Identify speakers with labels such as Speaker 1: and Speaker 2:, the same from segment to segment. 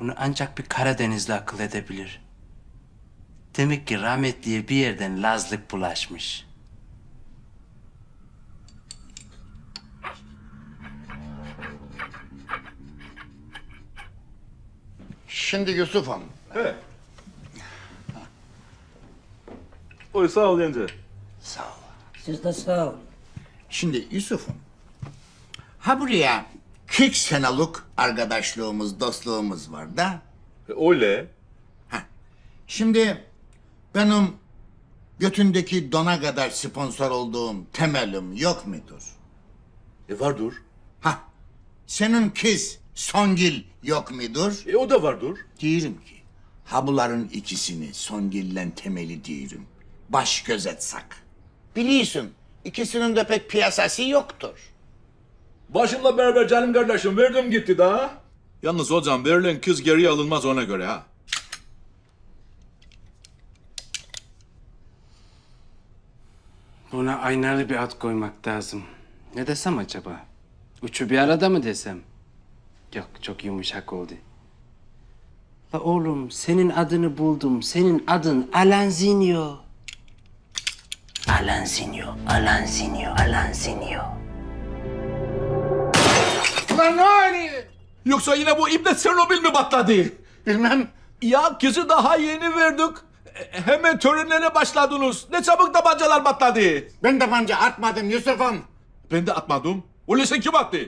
Speaker 1: Bunu ancak bir Karadenizli akıl edebilir. Demek ki rahmetliye bir yerden lazlık bulaşmış.
Speaker 2: Şimdi Yusuf'um.
Speaker 3: He. Oy sağ ol yenge.
Speaker 2: Sağ ol.
Speaker 4: Siz de sağ olun.
Speaker 2: Şimdi Yusuf'um. Ha buraya 40 senelik arkadaşlığımız, dostluğumuz var da.
Speaker 3: E, öyle.
Speaker 2: Şimdi benim götündeki dona kadar sponsor olduğum temelim yok mudur?
Speaker 3: E vardır.
Speaker 2: Ha, senin kız Songül yok mudur?
Speaker 3: E o da vardır.
Speaker 2: Diyorum ki, ha bunların ikisini Songül'le temeli diyorum. Baş göz etsek. Biliyorsun, ikisinin de pek piyasası yoktur.
Speaker 3: Başımla beraber canım kardeşim verdim gitti daha. Yalnız hocam verilen kız geri alınmaz ona göre ha.
Speaker 1: Buna aynalı bir ad koymak lazım. Ne desem acaba? Üçü bir arada mı desem? Yok, çok yumuşak oldu. La oğlum, senin adını buldum. Senin adın Alanzinho. Alanzinho, Alanzinho, Alanzinho.
Speaker 2: Oluyor?
Speaker 3: Yoksa yine bu ibne Çernobil mi patladı?
Speaker 2: Bilmem.
Speaker 3: Ya kızı daha yeni verdik. Hemen törenlere başladınız. Ne çabuk tabancalar patladı.
Speaker 2: Ben tabanca atmadım Yusuf'um.
Speaker 3: Ben de atmadım. Öyleyse kim attı?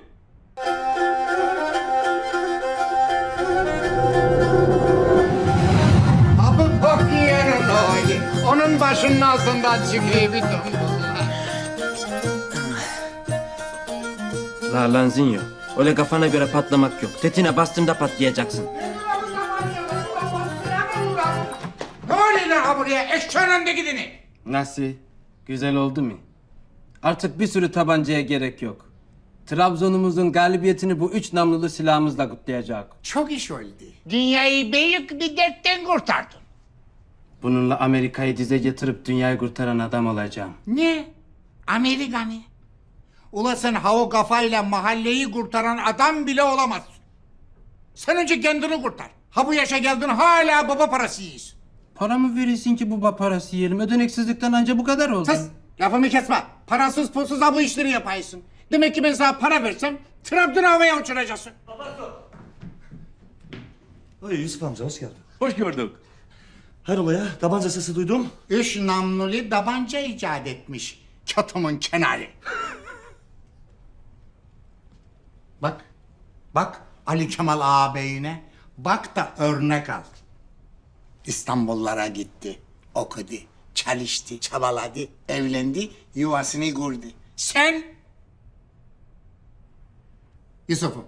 Speaker 2: Abi. Onun başının altından çıkıyor bir tombul.
Speaker 5: La Alanzinho. Öyle kafana göre patlamak yok. Tetine bastığımda patlayacaksın.
Speaker 2: Ne oluyor lan ha buraya? Eşeğin önde gidini.
Speaker 1: Nasıl? Güzel oldu mu? Artık bir sürü tabancaya gerek yok. Trabzon'umuzun galibiyetini bu üç namlulu silahımızla kutlayacak.
Speaker 2: Çok iş oldu. Dünyayı büyük bir dertten kurtardın.
Speaker 1: Bununla Amerika'yı dize getirip dünyayı kurtaran adam olacağım.
Speaker 2: Ne? Amerika mı? Ula sen ha o kafayla mahalleyi kurtaran adam bile olamazsın. Sen önce kendini kurtar. Ha bu yaşa geldin hala baba parası yiyorsun.
Speaker 1: Para mı verirsin ki bu parası yiyelim? Ödeneksizlikten anca bu kadar oldu.
Speaker 2: Sus! Lafımı kesme. Parasız pulsuz ha bu işleri yapaysın. Demek ki ben sana para versem Trabzon'u havaya uçuracaksın.
Speaker 6: Oy Yusuf amca hoş geldin.
Speaker 3: Hoş gördük.
Speaker 6: Hayrola ya tabanca sesi duydum.
Speaker 2: Üç namlulu tabanca icat etmiş. Çatımın kenarı. Bak. Bak Ali Kemal ağabeyine. Bak da örnek al. İstanbullara gitti. Okudu. Çalıştı, çabaladı, evlendi, yuvasını kurdu. Sen? Yusuf'um.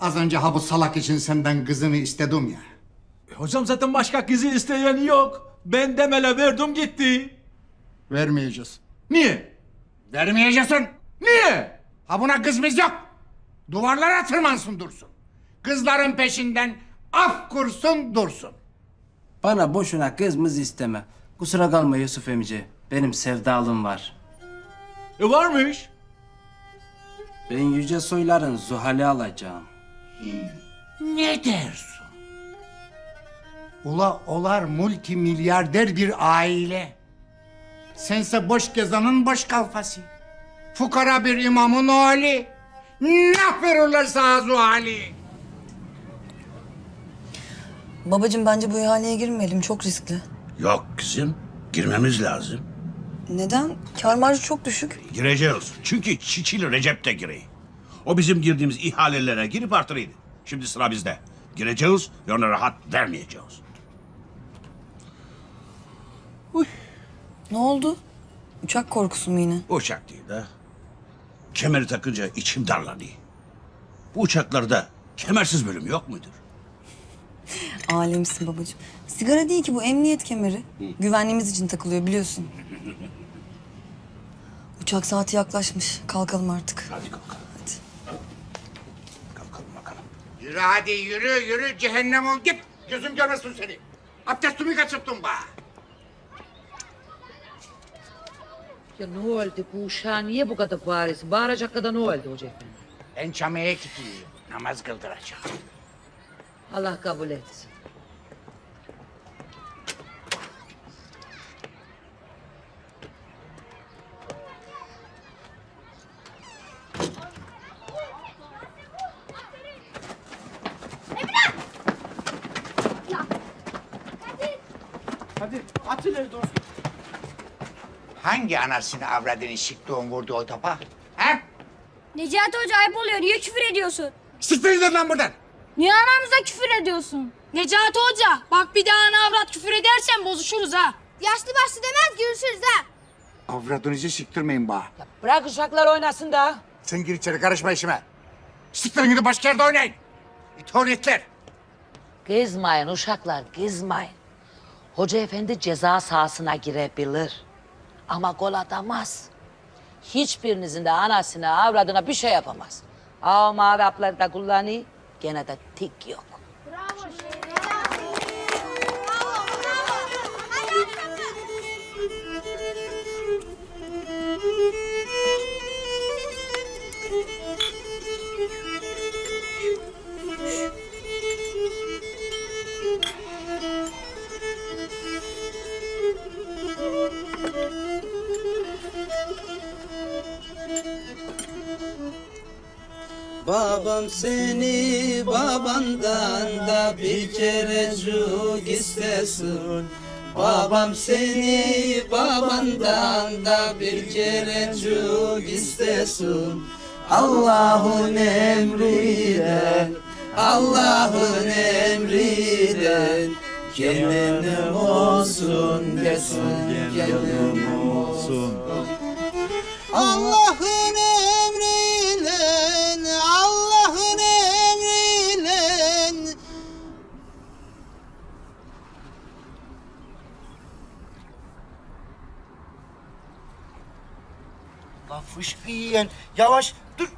Speaker 2: Az önce ha bu salak için senden kızını istedim ya.
Speaker 3: E, hocam zaten başka kızı isteyen yok. Ben demele verdim gitti.
Speaker 2: Vermeyeceğiz.
Speaker 3: Niye?
Speaker 2: Vermeyeceksin.
Speaker 3: Niye?
Speaker 2: Ha buna kızımız yok. Duvarlara tırmansın dursun. Kızların peşinden af kursun dursun.
Speaker 1: Bana boşuna kızmız isteme. Kusura kalma Yusuf emici. Benim sevdalım var.
Speaker 3: E varmış.
Speaker 1: Ben Yüce Soylar'ın Zuhal'i alacağım.
Speaker 2: Ne dersin? Ula olar multimilyarder bir aile. Sense boş gezanın boş kalfası. Fukara bir imamın oğlu. Ne verirler sana Zuhali?
Speaker 7: Babacığım bence bu ihaleye girmeyelim. Çok riskli.
Speaker 8: Yok kızım. Girmemiz lazım.
Speaker 7: Neden? Kar marjı çok düşük.
Speaker 8: Gireceğiz. Çünkü Çiçili Recep de girey. O bizim girdiğimiz ihalelere girip artırıydı. Şimdi sıra bizde. Gireceğiz ve ona rahat vermeyeceğiz.
Speaker 7: Ne oldu? Uçak korkusu mu yine?
Speaker 8: Uçak değil de. Kemeri takınca içim darlanıyor. Bu uçaklarda kemersiz bölüm yok mudur?
Speaker 7: Alemsin babacığım. Sigara değil ki bu emniyet kemeri. Güvenliğimiz için takılıyor biliyorsun. Uçak saati yaklaşmış. Kalkalım artık.
Speaker 8: Hadi kalkalım.
Speaker 7: Hadi.
Speaker 8: Kalkalım bakalım.
Speaker 2: Yürü hadi yürü yürü cehennem ol git. Gözüm görmesin seni. Abdestimi kaçırttın bana.
Speaker 4: Ya ne oldu bu uşağa niye bu kadar bağırıyorsun? Bağıracak kadar ne oldu hoca efendi?
Speaker 2: Ben camiye gidiyorum. Namaz kıldıracağım.
Speaker 4: Allah kabul etsin.
Speaker 2: Hangi anasını avradını siktiğin vurdu o topa? Ha?
Speaker 9: Necati Hoca ayıp oluyor. Niye küfür ediyorsun?
Speaker 2: Siktir gidin lan buradan.
Speaker 9: Niye anamıza küfür ediyorsun? Necati Hoca bak bir daha ana avrat küfür edersen bozuşuruz ha. Yaşlı başlı demez görüşürüz ha.
Speaker 2: Avradınızı siktirmeyin bana.
Speaker 4: Bırak uşaklar oynasın da.
Speaker 2: Sen gir içeri karışma işime. Siktirin gidin başka yerde oynayın. İtonetler.
Speaker 4: Kızmayın uşaklar kızmayın. Hoca efendi ceza sahasına girebilir. Ama gol atamaz. Hiçbirinizin de anasına avradına bir şey yapamaz. Aa mavi hapları da kullanıyor. Gene de tik yok.
Speaker 5: Babam seni babandan da bir kere çok istesin. Babam seni babandan da bir kere çok istesin. Allah'ın emriyle, Allah'ın emriyle Gelinim olsun desin, gelinim
Speaker 6: Yavaş dur.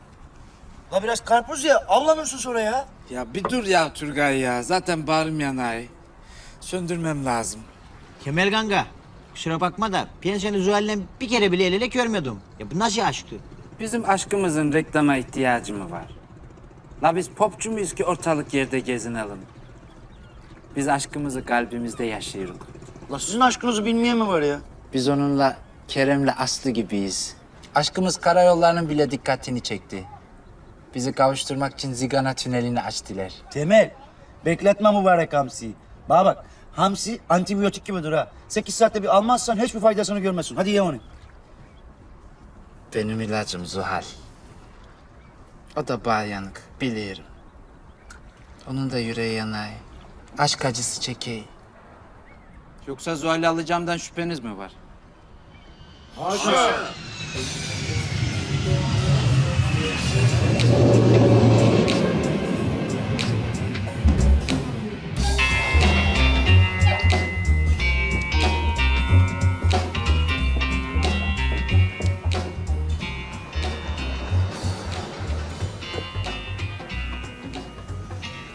Speaker 6: La biraz karpuz ya. Avlanırsın sonra ya.
Speaker 10: Ya bir dur ya Turgay ya. Zaten bağrım yanay. Söndürmem lazım.
Speaker 11: Kemal Ganga, kusura bakma da seni Zuhal'le bir kere bile el ele görmedim. Ya bu nasıl aşktı?
Speaker 10: Bizim aşkımızın reklama ihtiyacı mı var? La biz popçu muyuz ki ortalık yerde gezinelim? Biz aşkımızı kalbimizde yaşıyoruz.
Speaker 6: La sizin aşkınızı bilmeyen mi var ya?
Speaker 10: Biz onunla Kerem'le Aslı gibiyiz. Aşkımız karayollarının bile dikkatini çekti. Bizi kavuşturmak için Zigana tünelini açtılar.
Speaker 6: Temel. Bekletme mübarek hamsiyi. Bana bak. Hamsi antibiyotik gibidir ha. Sekiz saatte bir almazsan hiçbir faydasını görmezsin. Hadi ye onu.
Speaker 10: Benim ilacım Zuhal. O da bağ yanık, biliyorum. Onun da yüreği yanay. Aşk acısı çekey. Yoksa Zuhal'i alacağımdan şüpheniz mi var?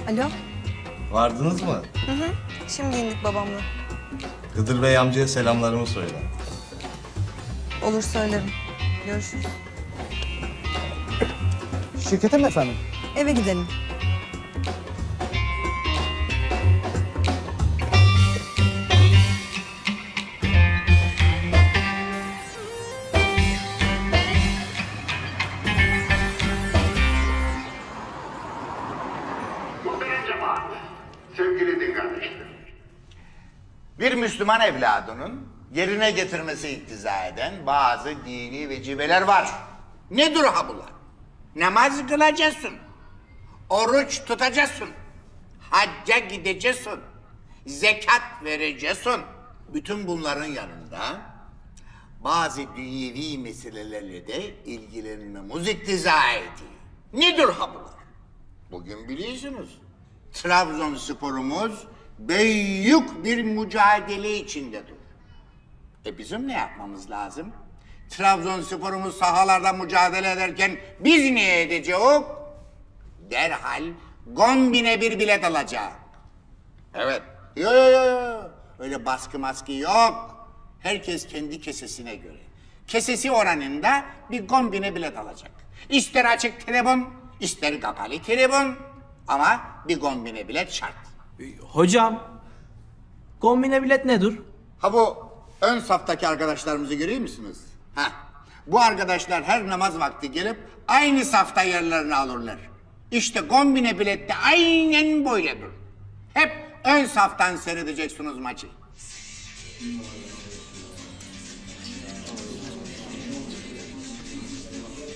Speaker 7: Alo.
Speaker 12: Vardınız mı?
Speaker 7: Şimdi indik babamla.
Speaker 12: Hıdır Bey amcaya selamlarımı söyle.
Speaker 7: Olur söylerim. Görüşürüz.
Speaker 6: Şirkete mi efendim?
Speaker 7: Eve gidelim.
Speaker 2: Sevgili din kardeşlerim. Bir Müslüman evladının yerine getirmesi iktiza eden bazı dini vecibeler var. Nedir ha bunlar? Namaz kılacaksın. Oruç tutacaksın. Hacca gideceksin. Zekat vereceksin. Bütün bunların yanında bazı dünyevi meselelerle de ilgilenmemiz iktiza ediyor. Nedir ha bunlar? Bugün biliyorsunuz Trabzonsporumuz büyük bir mücadele içindedir. E bizim ne yapmamız lazım? Trabzonsporumuz sahalarda mücadele ederken biz ne edeceğiz? Derhal kombine bir bilet alacağız. Evet. Yo yo yo yo. Öyle baskı maskı yok. Herkes kendi kesesine göre. Kesesi oranında bir kombine bilet alacak. İster açık tribün, ister kapalı tribün. Ama bir kombine bilet şart.
Speaker 10: Hocam, kombine bilet nedir?
Speaker 2: Ha bu ön saftaki arkadaşlarımızı görüyor musunuz? Ha. Bu arkadaşlar her namaz vakti gelip aynı safta yerlerini alırlar. İşte kombine bilet de aynen böyledir. Hep ön saftan seyredeceksiniz maçı.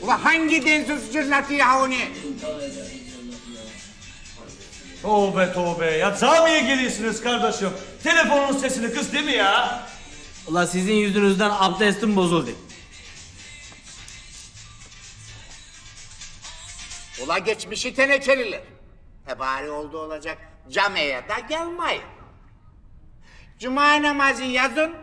Speaker 2: Ula hangi densiz cırlatı ya onu?
Speaker 13: Tövbe tövbe ya camiye geliyorsunuz kardeşim. Telefonun sesini kız değil mi ya?
Speaker 10: Ula sizin yüzünüzden abdestim bozuldu.
Speaker 2: Ula geçmişi tenekeliler. Hebari oldu olacak camiye da gelmeyin. Cuma namazı yazın,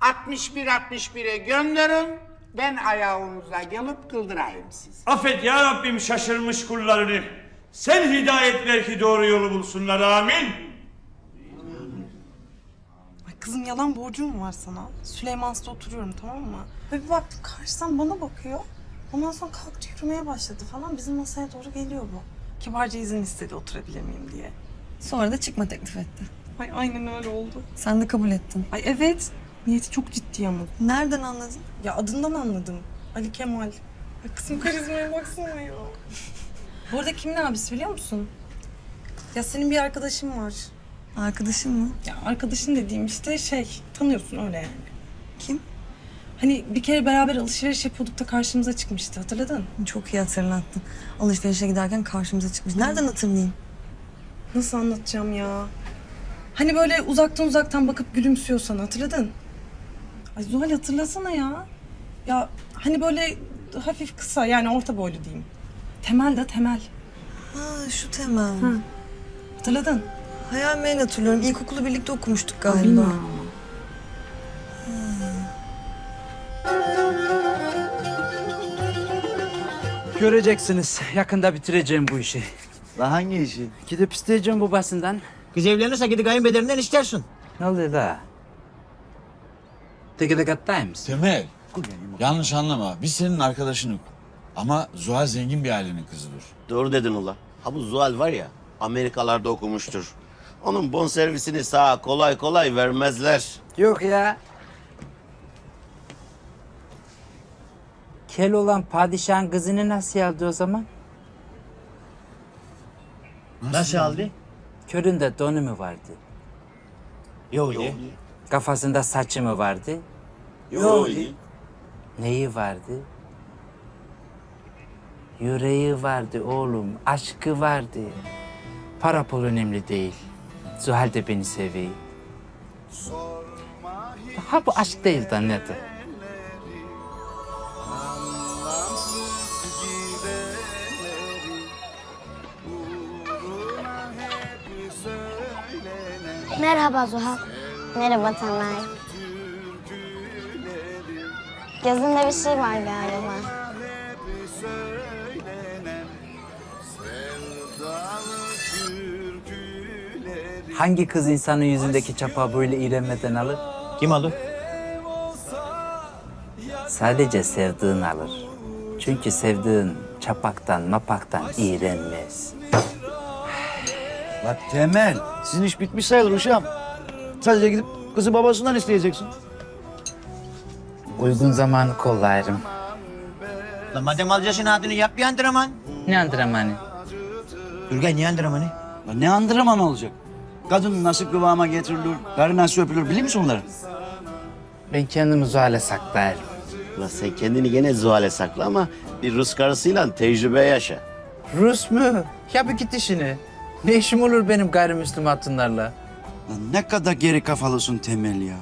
Speaker 2: 61-61'e gönderin. Ben ayağınıza gelip kıldırayım sizi.
Speaker 13: Affet ya Rabbim şaşırmış kullarını. Sen hidayet ver ki doğru yolu bulsunlar amin.
Speaker 14: Kızım yalan borcum var sana. Süleyman'sta oturuyorum tamam mı? Ve bir baktım karşıdan bana bakıyor. Ondan sonra kalktı yürümeye başladı falan. Bizim masaya doğru geliyor bu. Kibarca izin istedi oturabilir miyim diye.
Speaker 7: Sonra da çıkma teklif etti.
Speaker 14: Ay aynen öyle oldu.
Speaker 7: Sen de kabul ettin.
Speaker 14: Ay evet. Niyeti çok ciddi ama.
Speaker 7: Nereden anladın?
Speaker 14: Ya adından anladım. Ali Kemal. Ay kızım karizmaya baksana ya. Bu arada kimin abisi biliyor musun? Ya senin bir arkadaşın var.
Speaker 7: Arkadaşın mı?
Speaker 14: Ya arkadaşın dediğim işte şey tanıyorsun öyle yani.
Speaker 7: Kim?
Speaker 14: Hani bir kere beraber alışveriş yapıyorduk da karşımıza çıkmıştı hatırladın?
Speaker 7: Çok iyi hatırlattın. Alışverişe giderken karşımıza çıkmış. Nereden hatırlayayım?
Speaker 14: Nasıl anlatacağım ya? Hani böyle uzaktan uzaktan bakıp gülümsüyor sana hatırladın? Ay Zuhal hatırlasana ya. Ya hani böyle hafif kısa yani orta boylu diyeyim. Temel de temel.
Speaker 7: Ha şu Temel.
Speaker 14: Hatırladın?
Speaker 7: Hayal meyil hatırlıyorum. İlkokulu birlikte okumuştuk galiba.
Speaker 10: Göreceksiniz. Yakında bitireceğim bu işi.
Speaker 6: La hangi işi?
Speaker 10: Gidip isteyeceğim babasından.
Speaker 11: Kız evlenirse gidi kayınbederinden istersin.
Speaker 10: Ne oluyor la? Teki kattayım mısın?
Speaker 3: Temel. Yanlış anlama. Biz senin arkadaşınık. Ama Zuhal zengin bir ailenin kızıdır.
Speaker 8: Doğru dedin ula. Ha bu Zuhal var ya Amerikalarda okumuştur. Onun bon servisini sağa kolay kolay vermezler.
Speaker 10: Yok ya. Kel olan padişahın kızını nasıl aldı o zaman?
Speaker 11: Nasıl aldı?
Speaker 10: Köründe donu mu vardı?
Speaker 11: Yok
Speaker 10: Kafasında saçı mı vardı?
Speaker 8: Yok.
Speaker 10: Neyi vardı? Yüreği vardı oğlum, aşkı vardı. Para pul önemli değil. Zuhal de beni seviyor. Ha bu aşk değil de nedir?
Speaker 9: Merhaba Zuhal.
Speaker 14: Merhaba Temel. Gözünde bir şey var galiba.
Speaker 10: Hangi kız insanın yüzündeki çapa böyle iğrenmeden alır?
Speaker 11: Kim alır?
Speaker 10: Sadece sevdiğin alır. Çünkü sevdiğin çapaktan mapaktan iğrenmez.
Speaker 6: Bak Temel, sizin iş bitmiş sayılır uşağım. Sadece gidip kızı babasından isteyeceksin.
Speaker 10: Uygun zamanı kollarım.
Speaker 11: La madem alacaksın adını yap bir antrenman.
Speaker 10: Ne antrenmanı?
Speaker 11: Ürgen niye antrenmanı?
Speaker 6: Ne andırman olacak? Kadın nasıl kıvama getirilir, karı nasıl öpülür biliyor musun onları?
Speaker 10: Ben kendimi zuhale saklarım.
Speaker 8: Ula sen kendini gene Zuhal'e sakla ama bir Rus karısıyla tecrübe yaşa.
Speaker 10: Rus mu? Ya bir git işine. Ne işim olur benim gayrimüslim hatunlarla?
Speaker 6: Lan ne kadar geri kafalısın Temel ya.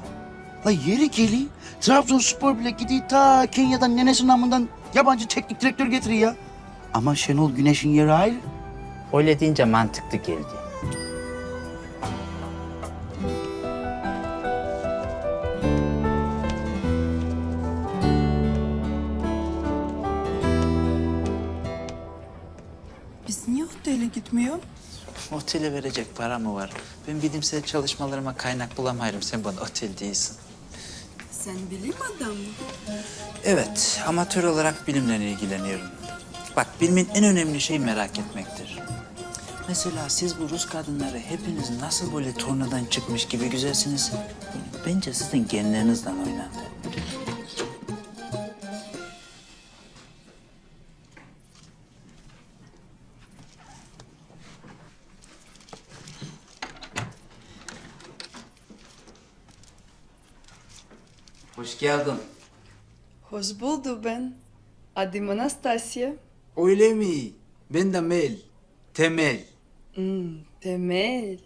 Speaker 6: La yeri geli, Trabzonspor bile gidiyor ta Kenya'dan nenesinin amından yabancı teknik direktör getiriyor ya. Ama Şenol Güneş'in yeri ayrı.
Speaker 10: Öyle deyince mantıklı geldi. Otele verecek para mı var? Ben bilimsel çalışmalarıma kaynak bulamıyorum. Sen bana otel değilsin.
Speaker 14: Sen bilim adamı.
Speaker 10: Evet, amatör olarak bilimle ilgileniyorum. Bak, bilimin en önemli şeyi merak etmektir. Mesela siz bu Rus kadınları hepiniz nasıl böyle tornadan çıkmış gibi güzelsiniz? Bence sizin genlerinizden oynandı. Hoş geldin.
Speaker 7: Hoş buldum ben. Adım Anastasia.
Speaker 10: Öyle mi? Ben de Mel. Temel.
Speaker 7: Temel.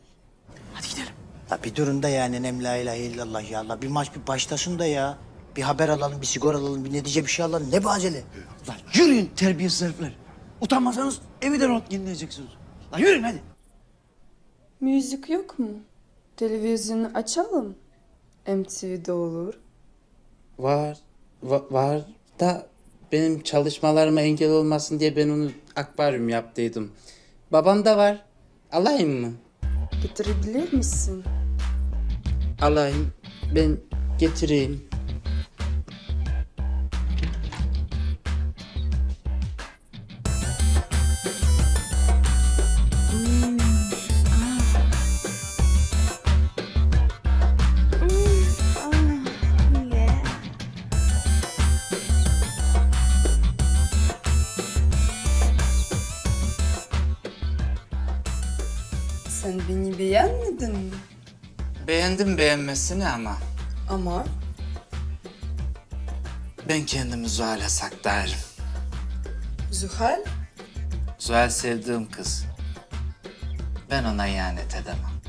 Speaker 10: Hadi gidelim.
Speaker 11: La bir durun da yani nem la ilahe illallah ya Allah. Bir maç bir başlasın da ya. Bir haber alalım, bir sigara alalım, bir netice bir şey alalım. Ne bu acele?
Speaker 6: Lan yürüyün terbiyesiz herifler. Utanmasanız evden ot dinleyeceksiniz. Lan yürüyün hadi.
Speaker 7: Müzik yok mu? Televizyonu açalım. MTV'de olur.
Speaker 10: Var. va- var da benim çalışmalarıma engel olmasın diye ben onu akvaryum yaptıydım. Babam da var. Alayım mı?
Speaker 7: Getirebilir misin?
Speaker 10: Alayım. Ben getireyim.
Speaker 7: Sen beni beğenmedin mi?
Speaker 10: Beğendim beğenmesini ama
Speaker 7: Ama
Speaker 10: ben kendimi Zuhal'e saklarım.
Speaker 7: Zuhal
Speaker 10: Zuhal sevdiğim kız. Ben ona ihanet edemem.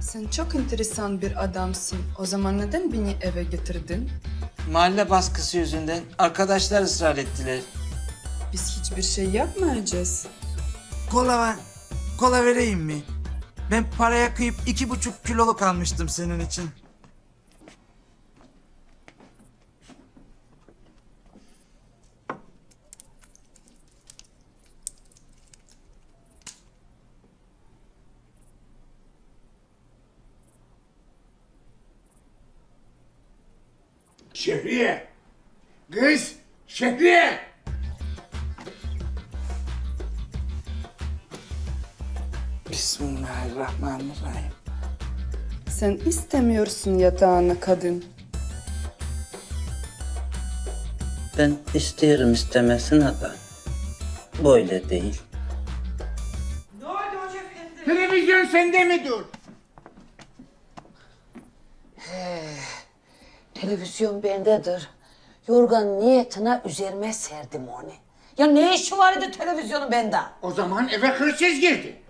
Speaker 7: sen çok enteresan bir adamsın. O zaman neden beni eve getirdin?
Speaker 10: Mahalle baskısı yüzünden arkadaşlar ısrar ettiler.
Speaker 7: Biz hiçbir şey yapmayacağız.
Speaker 10: Kola var. Kola vereyim mi? Ben paraya kıyıp iki buçuk kiloluk almıştım senin için.
Speaker 2: Şehriye. Kız Şehriye.
Speaker 10: Bismillahirrahmanirrahim.
Speaker 7: Sen istemiyorsun yatağına kadın.
Speaker 10: Ben isterim istemesine de böyle değil.
Speaker 2: Televizyon sende mi dur?
Speaker 4: Televizyon bendedir. Yorgan niyetine üzerime serdim onu. Ya ne işi var idi televizyonun bende?
Speaker 2: O zaman eve hırsız girdi.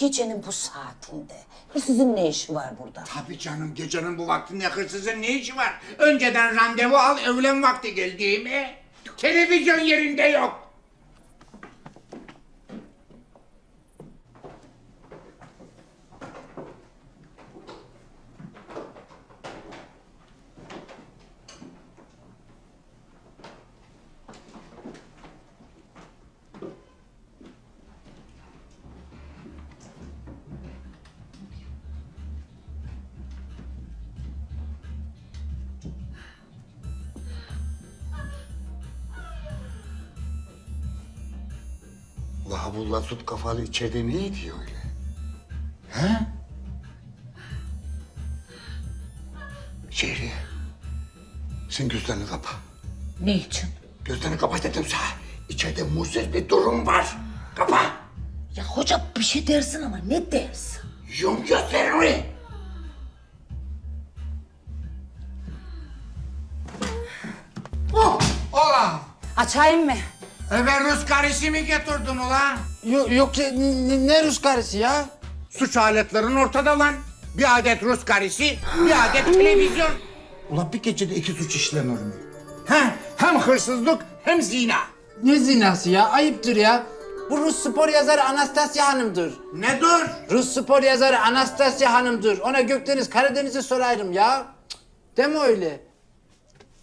Speaker 4: Gecenin bu saatinde. Hırsızın ne işi var burada?
Speaker 2: Tabii canım gecenin bu vaktinde hırsızın ne işi var? Önceden randevu al öğlen vakti geldi mi? Televizyon yerinde yok.
Speaker 15: La bu lasut kafalı içeride ne ediyor öyle? He? Şehriye. Sen gözlerini kapa.
Speaker 4: Ne için?
Speaker 15: Gözlerini kapa dedim sana. İçeride mutsuz bir durum var. Kapa.
Speaker 4: Ya hoca bir şey dersin ama ne dersin?
Speaker 15: Yum gözlerini.
Speaker 2: Oh, ola.
Speaker 4: Açayım mı?
Speaker 2: Eve Rus karısı mı getirdin ulan?
Speaker 10: Yok, yok ne Rus karısı ya?
Speaker 2: Suç aletlerin ortada lan. Bir adet Rus karısı, bir adet televizyon.
Speaker 15: Ulan bir gecede iki suç işlenir mi?
Speaker 2: Heh, hem hırsızlık hem zina.
Speaker 10: Ne zinası ya? Ayıptır ya. Bu Rus spor yazarı Anastasya Hanım'dır.
Speaker 2: Ne dur?
Speaker 10: Rus spor yazarı Anastasya Hanım'dır. Ona Gökdeniz Karadeniz'i sorarım ya. Cık, Deme öyle.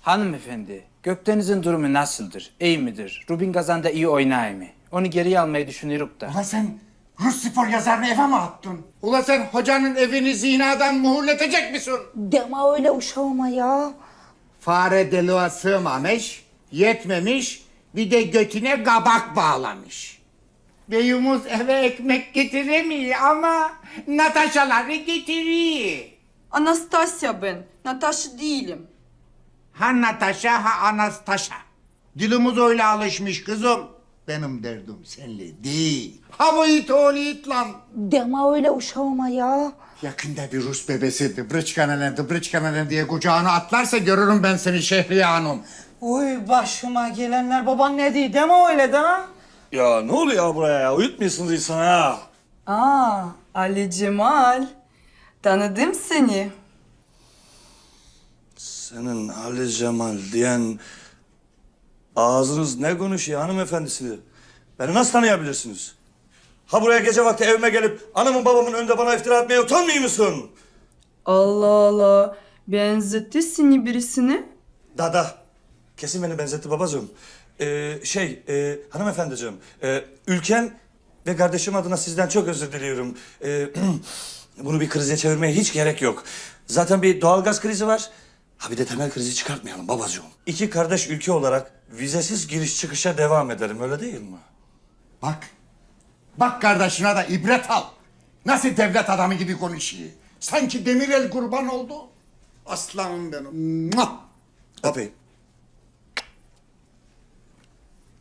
Speaker 10: Hanımefendi, Gökdeniz'in durumu nasıldır? İyi midir? Rubin Kazan'da iyi oynar mı? Onu geriye almayı düşünüyoruz da.
Speaker 2: Ulan sen Rus spor yazarını eve mi attın? Ulan sen hocanın evini zinadan muhurletecek misin?
Speaker 4: Deme öyle uşağıma ya.
Speaker 2: Fare deliğe sığmamış, yetmemiş, bir de götüne kabak bağlamış. Beyimiz eve ekmek getiremiyor ama Natasha'ları getiriyor.
Speaker 7: Anastasya ben. Natasha değilim.
Speaker 2: Ha Natasha ha Anastasia. Dilimiz öyle alışmış kızım. Benim derdim senle değil. Ha bu it oğlu it lan.
Speaker 4: Deme öyle uşağıma ya.
Speaker 2: Yakında bir Rus bebesi dıbrıçkanelen dıbrıçkanelen diye kucağına atlarsa görürüm ben seni Şehriye Hanım.
Speaker 10: Uy başıma gelenler baban ne diyor deme öyle de ha.
Speaker 13: Ya ne oluyor buraya ya? Uyutmuyorsunuz insanı ha.
Speaker 7: Aa, Ali Cemal. Tanıdım seni.
Speaker 13: Senin Ali Cemal diyen ağzınız ne konuşuyor hanımefendisi? Beni nasıl tanıyabilirsiniz? Ha buraya gece vakti evime gelip anamın babamın önünde bana iftira etmeye utanmıyor musun?
Speaker 7: Allah Allah. Benzetti seni birisine.
Speaker 13: Dada. Kesin beni benzetti babacığım. Ee, şey, e, hanımefendiciğim. E, ülkem ve kardeşim adına sizden çok özür diliyorum. E, bunu bir krize çevirmeye hiç gerek yok. Zaten bir doğalgaz krizi var. Ha bir de temel krizi çıkartmayalım babacığım. İki kardeş ülke olarak vizesiz giriş çıkışa devam edelim öyle değil mi?
Speaker 2: Bak. Bak kardeşine de ibret al. Nasıl devlet adamı gibi konuşuyor. Sanki Demirel kurban oldu. Aslanım benim. Muah!
Speaker 13: Öpeyim.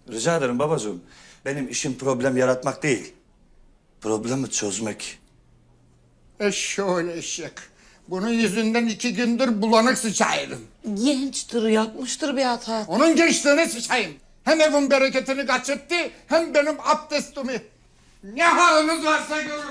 Speaker 13: Rica ederim babacığım. Benim işim problem yaratmak değil. Problemi çözmek.
Speaker 2: Eşşoğlu eşek. Bunun yüzünden iki gündür bulanık sıçayırım.
Speaker 4: Gençtir, yapmıştır bir hata.
Speaker 2: Onun gençliğini sıçayım. Hem evin bereketini kaçırttı hem benim abdestimi. Ne haliniz varsa görün.